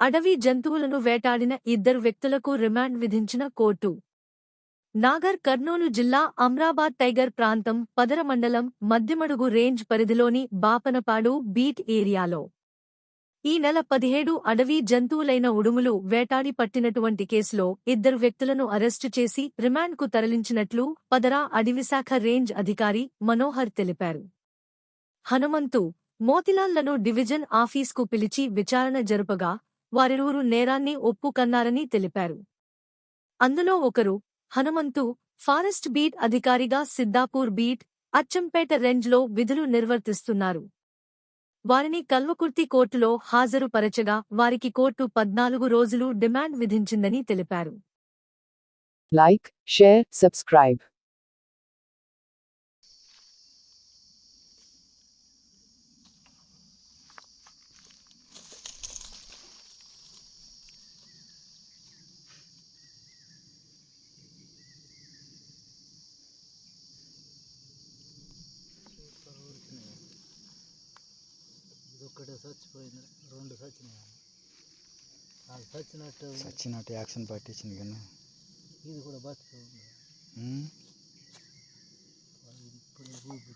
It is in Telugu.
అడవి జంతువులను వేటాడిన ఇద్దరు వ్యక్తులకు రిమాండ్ విధించిన కోర్టు. నాగర్ కర్నూలు జిల్లా అమ్రాబాద్ టైగర్ ప్రాంతం పదర మండలం మధ్యమడుగు రేంజ్ పరిధిలోని బాపనపాడు బీట్ ఏరియాలో. ఈ నెల పదిహేడు అడవి జంతువులైన ఉడుములు వేటాడి పట్టినటువంటి కేసులో ఇద్దరు వ్యక్తులను అరెస్టు చేసి రిమాండ్కు తరలించినట్లు పదరా అడవిశాఖ రేంజ్ అధికారి మనోహర్ తెలిపారు. హనుమంతు మోతిలాల్లను డివిజన్ ఆఫీస్కు పిలిచి విచారణ జరుపగా వారిరువురు నేరాన్ని ఒప్పుకన్నారని తెలిపారు. అందులో ఒకరు హనుమంతు ఫారెస్ట్ బీట్ అధికారిగా సిద్దాపూర్ బీట్ అచ్చంపేట రేంజ్లో విధులు నిర్వర్తిస్తున్నారు. వారిని కల్వకుర్తి కోర్టులో హాజరుపరచగా వారికి కోర్టు పద్నాలుగు రోజులు డిమాండ్ విధించిందని తెలిపారు. Like share subscribe. ఇదొక్కటే చచ్చిపోయింది. రెండు చచ్చినాయి అది చచ్చినట్టు సచ్చినట్టు యాక్షన్ పట్టించింది కన్నా ఇది కూడా బతికే ఉంది. ఇప్పుడు